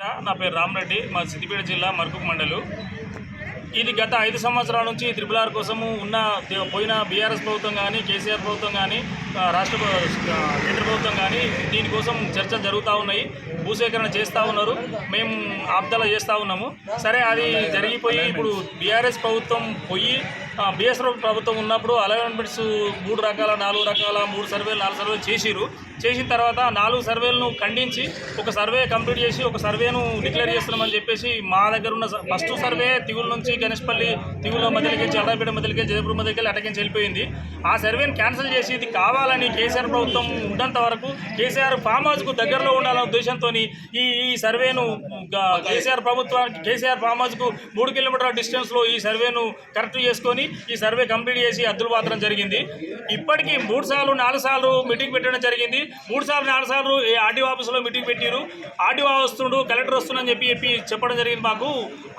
నా పేరు రామరెడ్డి మా సిద్దిపేట జిల్లా మరుకు మండలు. ఇది గత ఐదు సంవత్సరాల నుంచి త్రిపుల్ ఆర్ కోసము ఉన్న పోయిన బీఆర్ఎస్ ప్రభుత్వం కానీ కేసీఆర్ ప్రభుత్వం కానీ రాష్ట్ర కేంద్ర ప్రభుత్వం కానీ దీనికోసం చర్చలు జరుగుతూ ఉన్నాయి. భూసేకరణ చేస్తూ ఉన్నారు. మేము ఆబ్దాల చేస్తూ ఉన్నాము. సరే అది జరిగిపోయి ఇప్పుడు బీఆర్ఎస్ ప్రభుత్వం పోయి బీఎస్ ప్రభుత్వం ఉన్నప్పుడు అలవెన్మెంట్స్ మూడు రకాల నాలుగు రకాల మూడు సర్వేలు నాలుగు సర్వేలు చేసిరు చేసిన తర్వాత నాలుగు సర్వేలను ఖండించి ఒక సర్వే కంప్లీట్ చేసి ఒక సర్వేను డిక్లేర్ చేస్తున్నామని చెప్పేసి మా దగ్గర ఉన్న స- ఫస్ట్ సర్వే తిగుల నుంచి గణేష్పల్లి తిగుల మధ్యలోకి అల్లాపేట మధ్యలోకి జయపూర్ మధ్యకి అటకించి వెళ్ళిపోయింది. ఆ సర్వేని క్యాన్సిల్ చేసి ఇది కావాలని కేసీఆర్ ప్రభుత్వం ఉన్నంత వరకు కేసీఆర్ ఫామ్ హౌస్కు దగ్గరలో ఉండాలనే ఉద్దేశంతో ఈ ఈ సర్వేను కేసీఆర్ ప్రభుత్వానికి కేసీఆర్ ఫామ్ హౌస్కు మూడు కిలోమీటర్ల డిస్టెన్స్లో ఈ సర్వేను కరెక్ట్ చేసుకొని ఈ సర్వే కంప్లీట్ చేసి అద్దులు పాత్రం జరిగింది. ఇప్పటికీ మూడు సార్లు నాలుగు సార్లు మీటింగ్ పెట్టడం జరిగింది. మూడు సార్లు నాలుగు సార్లు ఈ ఆర్డీఓ ఆఫీసులో మీటింగ్ పెట్టారు. ఆర్టీఓ వస్తుండు కలెక్టర్ వస్తుండని చెప్పి చెప్పి చెప్పడం జరిగింది మాకు.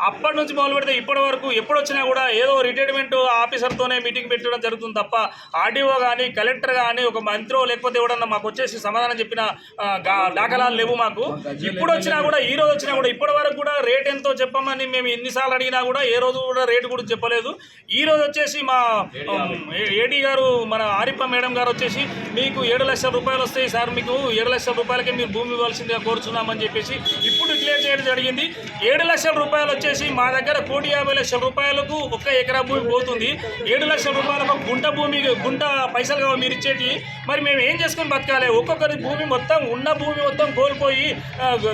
అప్పటి నుంచి మొదలు పెడితే ఇప్పటి వరకు ఎప్పుడు వచ్చినా కూడా ఏదో రిటైర్మెంట్ ఆఫీసర్తోనే మీటింగ్ పెట్టడం జరుగుతుంది తప్ప ఆర్టీఓ కానీ కలెక్టర్ కానీ ఒక మంత్రో లేకపోతే ఎవడన్నా మాకు వచ్చేసి సమాధానం చెప్పిన దాఖలాలు లేవు మాకు. ఇప్పుడు వచ్చినా కూడా ఈ రోజు వచ్చినా కూడా ఇప్పటి వరకు కూడా రేట్ ఎంతో చెప్పమని మేము ఎన్నిసార్లు అడిగినా కూడా ఏ రోజు కూడా రేటు కూడా చెప్పలేదు. ఈ రోజు వచ్చేసి మా ఏడీ గారు మన ఆరిప్ప మేడం గారు వచ్చేసి మీకు ఏడు లక్షల రూపాయలు వస్తాయి సార్ మీకు ఏడు లక్షల రూపాయలకి మీరు భూమి ఇవ్వాల్సిందిగా కోరుచున్నామని చెప్పేసి ఇప్పుడు డిక్లేర్ చేయడం జరిగింది. ఏడు లక్షల రూపాయలు వచ్చేసి మా దగ్గర కోటి యాభై లక్షల రూపాయలకు ఒక ఎకరా భూమి పోతుంది. ఏడు లక్షల రూపాయలకు గుంట భూమి గుంట పైసలు మీరు ఇచ్చేటి. మరి మేము ఏం చేసుకొని బతకాలి? ఒక్కొక్కరి భూమి మొత్తం ఉన్న భూమి మొత్తం కోల్పోయి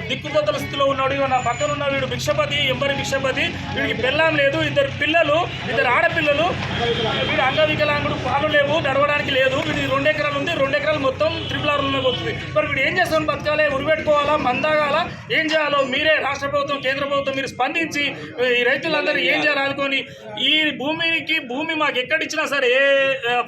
దిక్కుదొత్తల స్థితిలో ఉన్నాడు. నా పక్కన ఉన్న వీడు భిక్షపతి ఎంబరి భిక్షపతి. వీడికి పెళ్ళాం లేదు. ఇద్దరు పిల్లలు ఇద్దరు ఆడపిల్లలు. వీడు అంగవికలాంగుడు పాలు లేవు నడవడానికి లేదు. వీడి రెండు ఎకరాలు ఉంది రెండు మొత్తం ట్రిపుల్ ఆర్ పోతుంది. మరి ఇప్పుడు ఏం చేస్తామని బతకాలి ఉరిపెట్టుకోవాలా మందాగాల ఏం చేయాలో మీరే రాష్ట్ర ప్రభుత్వం కేంద్ర ప్రభుత్వం మీరు స్పందించి ఈ రైతులందరూ ఏం చేయాలి అనుకొని ఈ భూమికి భూమి మాకు ఎక్కడిచ్చినా సరే ఏ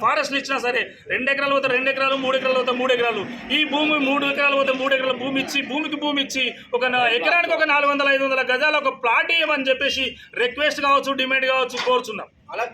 ఫారెస్ట్లు ఇచ్చినా సరే రెండు ఎకరాలు పోతే రెండు ఎకరాలు మూడు ఎకరాలు పోతే మూడు ఎకరాలు. ఈ భూమి మూడు ఎకరాలు పోతే మూడు ఎకరాల భూమి ఇచ్చి భూమికి భూమి ఇచ్చి ఒక ఎకరానికి ఒక నాలుగు వందల ఐదు వందల గజాల ఒక ప్లాట్ ఇవ్వమని చెప్పేసి రిక్వెస్ట్ కావచ్చు డిమాండ్ కావచ్చు కోరుచున్నాం. అలా